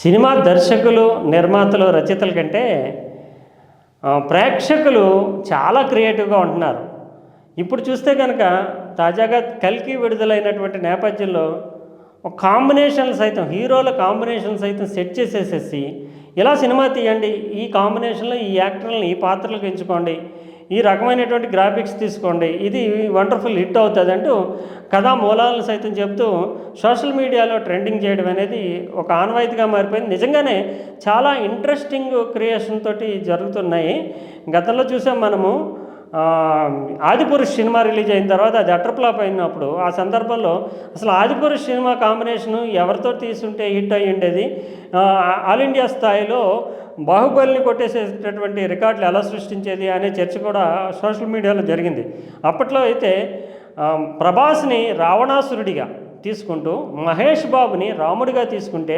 Cinema దర్శకులు నిర్మాతలు రచయితల కంటే ప్రేక్షకులు చాలా క్రియేటివ్గా ఉంటున్నారు. ఇప్పుడు చూస్తే కనుక తాజాగా కల్కి విడుదలైనటువంటి నేపథ్యంలో ఒక కాంబినేషన్లు సైతం హీరోల కాంబినేషన్ సైతం సెట్ చేసేసేసి ఇలా సినిమా తీయండి ఈ కాంబినేషన్లో ఈ యాక్టర్లను ఈ పాత్రలకు ఎంచుకోండి ఈ రకమైనటువంటి గ్రాఫిక్స్ తీసుకోండి. ఇది వండర్ఫుల్ హిట్ అవుతుంది అంటూ కథా మూలాలను సైతం చెప్తూ సోషల్ మీడియాలో ట్రెండింగ్ చేయడం అనేది ఒక ఆన్వాయితీగా మారిపోయింది. నిజంగానే చాలా ఇంట్రెస్టింగ్ క్రియేషన్ తోటి జరుగుతున్నాయి. గతంలో చూసాం మనము ఆదిపురుష్ సినిమా రిలీజ్ అయిన తర్వాత అది అటర్ ఫ్లాప్ అయినప్పుడు ఆ సందర్భంలో అసలు ఆదిపురుష్ సినిమా కాంబినేషను ఎవరితో తీసుంటే హిట్ అయ్యి ఉండేది ఆల్ ఇండియా స్థాయిలో బాహుబలిని కొట్టేసేటటువంటి రికార్డులు ఎలా సృష్టించేది అనే చర్చ కూడా సోషల్ మీడియాలో జరిగింది. అప్పట్లో అయితే ప్రభాస్ని రావణాసురుడిగా తీసుకుంటూ మహేష్ బాబుని రాముడిగా తీసుకుంటే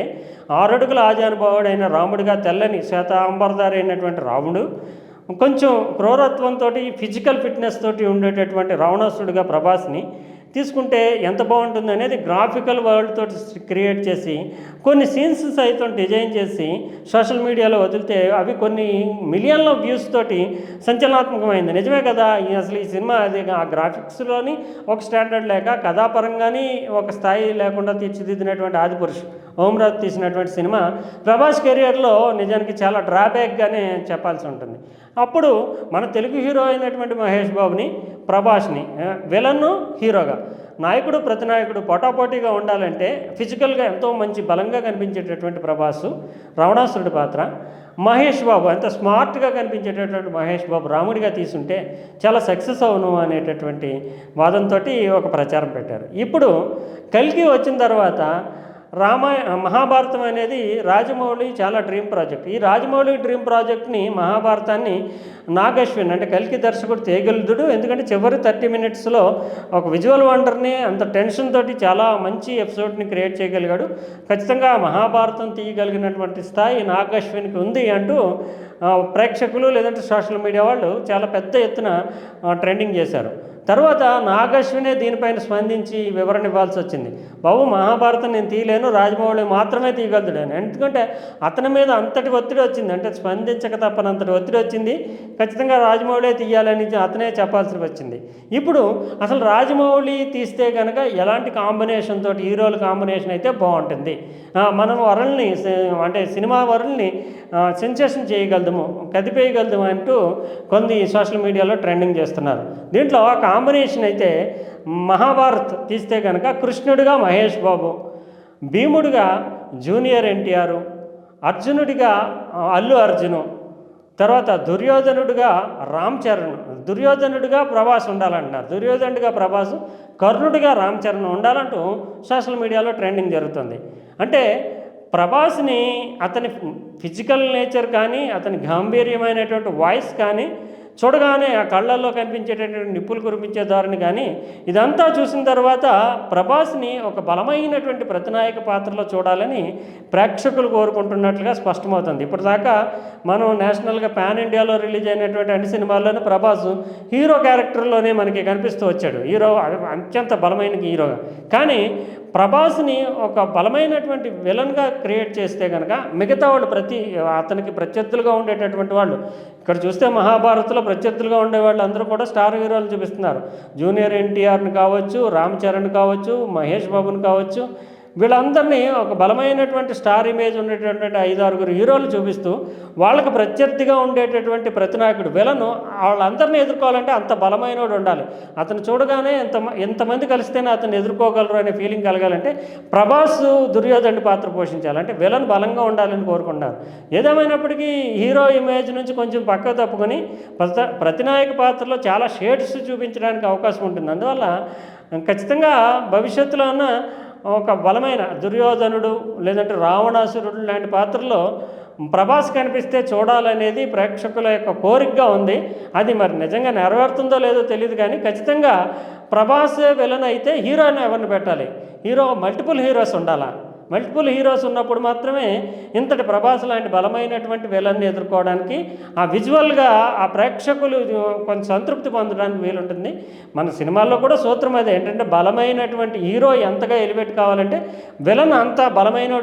ఆరడుగుల ఆజానుభావుడైన రాముడిగా తెల్లని శ్వేతాంబరదారి అయినటువంటి రాముడు కొంచెం క్రూరత్వంతో ఫిజికల్ ఫిట్నెస్ తోటి ఉండేటటువంటి రావణాసురుడిగా ప్రభాస్ని తీసుకుంటే ఎంత బాగుంటుంది అనేది గ్రాఫికల్ వరల్డ్ తోటి క్రియేట్ చేసి కొన్ని సీన్స్ సైతం డిజైన్ చేసి సోషల్ మీడియాలో వదిలితే అవి కొన్ని మిలియన్ల వ్యూస్ తోటి సంచలనాత్మకమైంది. నిజమే కదా? అసలు ఈ సినిమా అది ఆ గ్రాఫిక్స్లోని ఒక స్టాండర్డ్ లేక కథాపరంగాని ఒక స్థాయి లేకుండా తీర్చిదిద్దినటువంటి ఆదిపురుష్ ఓమ్రాజ్ తీసినటువంటి సినిమా ప్రభాస్ కెరియర్లో నిజానికి చాలా డ్రాబ్యాక్గానే చెప్పాల్సి ఉంటుంది. అప్పుడు మన తెలుగు హీరో అయినటువంటి మహేష్ బాబుని ప్రభాస్ని విలన్ విలన్ను హీరోగా నాయకుడు ప్రతినాయకుడు పోటాపోటీగా ఉండాలంటే ఫిజికల్గా ఎంతో మంచి బలంగా కనిపించేటటువంటి ప్రభాసు రావణాసురుడి పాత్ర. మహేష్ బాబు ఎంత స్మార్ట్గా కనిపించేటటువంటి మహేష్ బాబు రాముడిగా తీసుంటే చాలా సక్సెస్ అవును అనేటటువంటి వాదంతో ఒక ప్రచారం పెట్టారు. ఇప్పుడు కల్కి వచ్చిన తర్వాత రామాయ మహాభారతం అనేది రాజమౌళి చాలా డ్రీమ్ ప్రాజెక్ట్. ఈ రాజమౌళి డ్రీమ్ ప్రాజెక్ట్ని మహాభారతాన్ని నాగశ్విన్ అంటే కలికి దర్శకుడు తేగలుదుడు. ఎందుకంటే చివరి థర్టీ మినిట్స్లో ఒక విజువల్ వండర్ని అంత టెన్షన్ తోటి చాలా మంచి ఎపిసోడ్ని క్రియేట్ చేయగలిగాడు. ఖచ్చితంగా మహాభారతం తీయగలిగినటువంటి స్థాయి నాగశ్విన్కి ఉంది అంటూ ప్రేక్షకులు లేదంటే సోషల్ మీడియా వాళ్ళు చాలా పెద్ద ఎత్తున ట్రెండింగ్ చేశారు. తర్వాత నాగశ్వినే దీనిపైన స్పందించి వివరణ ఇవ్వాల్సి వచ్చింది. బాబు మహాభారతం నేను తీయలేను రాజమౌళి మాత్రమే తీయగలుగుతాడు ఎందుకంటే అతని మీద అంతటి ఒత్తిడి వచ్చింది. అంటే స్పందించక తప్పనంతటి ఒత్తిడి వచ్చింది. ఖచ్చితంగా రాజమౌళి తీయాలని అతనే చెప్పాల్సి వచ్చింది. ఇప్పుడు అసలు రాజమౌళి తీస్తే కనుక ఎలాంటి కాంబినేషన్ తోటి హీరోల కాంబినేషన్ అయితే బాగుంటుంది. మనం వరల్ని అంటే సినిమా వరల్ని సెన్సేషన్ చేయగలదము కదిపేయగలదము అంటూ కొన్ని సోషల్ మీడియాలో ట్రెండింగ్ చేస్తున్నారు. దీంట్లో ఆ కాంబినేషన్ అయితే మహాభారత్ తీస్తే కనుక కృష్ణుడిగా మహేష్ బాబు భీముడిగా జూనియర్ ఎన్టీఆర్ అర్జునుడిగా అల్లు అర్జును తర్వాత దుర్యోధనుడిగా రామ్ చరణ్ దుర్యోధనుడిగా ప్రభాస్ ఉండాలంటున్నారు. దుర్యోధనుడిగా ప్రభాస్ కర్ణుడిగా రామ్ చరణ్ ఉండాలంటూ సోషల్ మీడియాలో ట్రెండింగ్ జరుగుతుంది. అంటే ప్రభాస్ని అతని ఫిజికల్ నేచర్ కానీ అతని గాంభీర్యమైనటువంటి వాయిస్ కానీ చూడగానే ఆ కళ్ళల్లో కనిపించేటటువంటి నిప్పులు కురిపించే ధోరణి కానీ ఇదంతా చూసిన తర్వాత ప్రభాస్ని ఒక బలమైనటువంటి ప్రతినాయక పాత్రలో చూడాలని ప్రేక్షకులు కోరుకుంటున్నట్లుగా స్పష్టమవుతుంది. ఇప్పటిదాకా మనం నేషనల్గా పాన్ ఇండియాలో రిలీజ్ అయినటువంటి అన్ని సినిమాల్లోనే ప్రభాస్ హీరో క్యారెక్టర్లోనే మనకి కనిపిస్తూ వచ్చాడు. హీరో అత్యంత బలమైన హీరోగా. కానీ ప్రభాస్ని ఒక బలమైనటువంటి విలన్గా క్రియేట్ చేస్తే కనుక మిగతా వాళ్ళు ప్రతి అతనికి ప్రత్యర్థులుగా ఉండేటటువంటి వాళ్ళు ఇక్కడ చూస్తే మహాభారత్లో ప్రత్యర్థులుగా ఉండే వాళ్ళు అందరూ కూడా స్టార్ హీరోలు చూపిస్తున్నారు. జూనియర్ ఎన్టీఆర్ని కావచ్చు రామ్ చరణ్ కావచ్చు మహేష్ బాబుని కావచ్చు వీళ్ళందరినీ ఒక బలమైనటువంటి స్టార్ ఇమేజ్ ఉండేటటువంటి ఐదు ఆరుగురు హీరోలు చూపిస్తూ వాళ్ళకి ప్రత్యర్థిగా ఉండేటటువంటి ప్రతినాయకుడు విలను వాళ్ళందరినీ ఎదుర్కోవాలంటే అంత బలమైనోడు ఉండాలి. అతను చూడగానే ఎంత ఎంతమంది కలిస్తేనే అతను ఎదుర్కోగలరు అనే ఫీలింగ్ కలగాలంటే ప్రభాస్ దుర్యోధనుడి పాత్ర పోషించాలి. అంటే విలన్ బలంగా ఉండాలని కోరుకున్నారు ఏదేమైనప్పటికీ హీరో ఇమేజ్ నుంచి కొంచెం పక్క తప్పుకొని ప్రత ప్రతినాయక పాత్రలో చాలా షేడ్స్ చూపించడానికి అవకాశం ఉంటుంది. అందువల్ల ఖచ్చితంగా భవిష్యత్తులో ఉన్న ఒక బలమైన దుర్యోధనుడు లేదంటే రావణాసురుడు లాంటి పాత్రలో ప్రభాస్ కనిపిస్తే చూడాలనేది ప్రేక్షకుల యొక్క కోరికగా ఉంది. అది మరి నిజంగా నెరవేరుతుందో లేదో తెలియదు కానీ ఖచ్చితంగా ప్రభాస్ విలన్ అయితే హీరోని ఎవరిని పెట్టాలి? హీరో మల్టిపుల్ హీరోస్ ఉండాలా? మల్టిపుల్ హీరోస్ ఉన్నప్పుడు మాత్రమే ఇంతటి ప్రభాస్ లాంటి బలమైనటువంటి విలన్ని ఎదుర్కోవడానికి ఆ విజువల్గా ఆ ప్రేక్షకులు కొంచెం సంతృప్తి పొందడానికి వీలుంటుంది. మన సినిమాల్లో కూడా సూత్రం అదే ఏంటంటే బలమైనటువంటి హీరో ఎంతగా ఎలివేట్ కావాలంటే విలన్ అంత బలమైన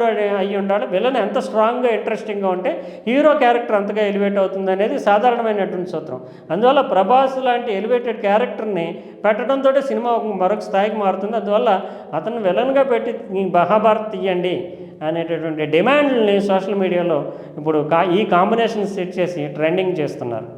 అయి ఉండాలి విలన్ ఎంత స్ట్రాంగ్గా ఇంట్రెస్టింగ్గా ఉంటే హీరో క్యారెక్టర్ అంతగా ఎలివేట్ అవుతుంది అనేది సాధారణమైనటువంటి సూత్రం. అందువల్ల ప్రభాస్ లాంటి ఎలివేటెడ్ క్యారెక్టర్ని పెట్టడంతో సినిమా మరొక స్థాయికి మారుతుంది. అందువల్ల అతను విలన్గా పెట్టి మహాభారత్ తీయండి. అనేటటువంటి డిమాండ్ని సోషల్ మీడియాలో ఇప్పుడు కా ఈ కాంబినేషన్ సెట్ చేసి ట్రెండింగ్ చేస్తున్నారు.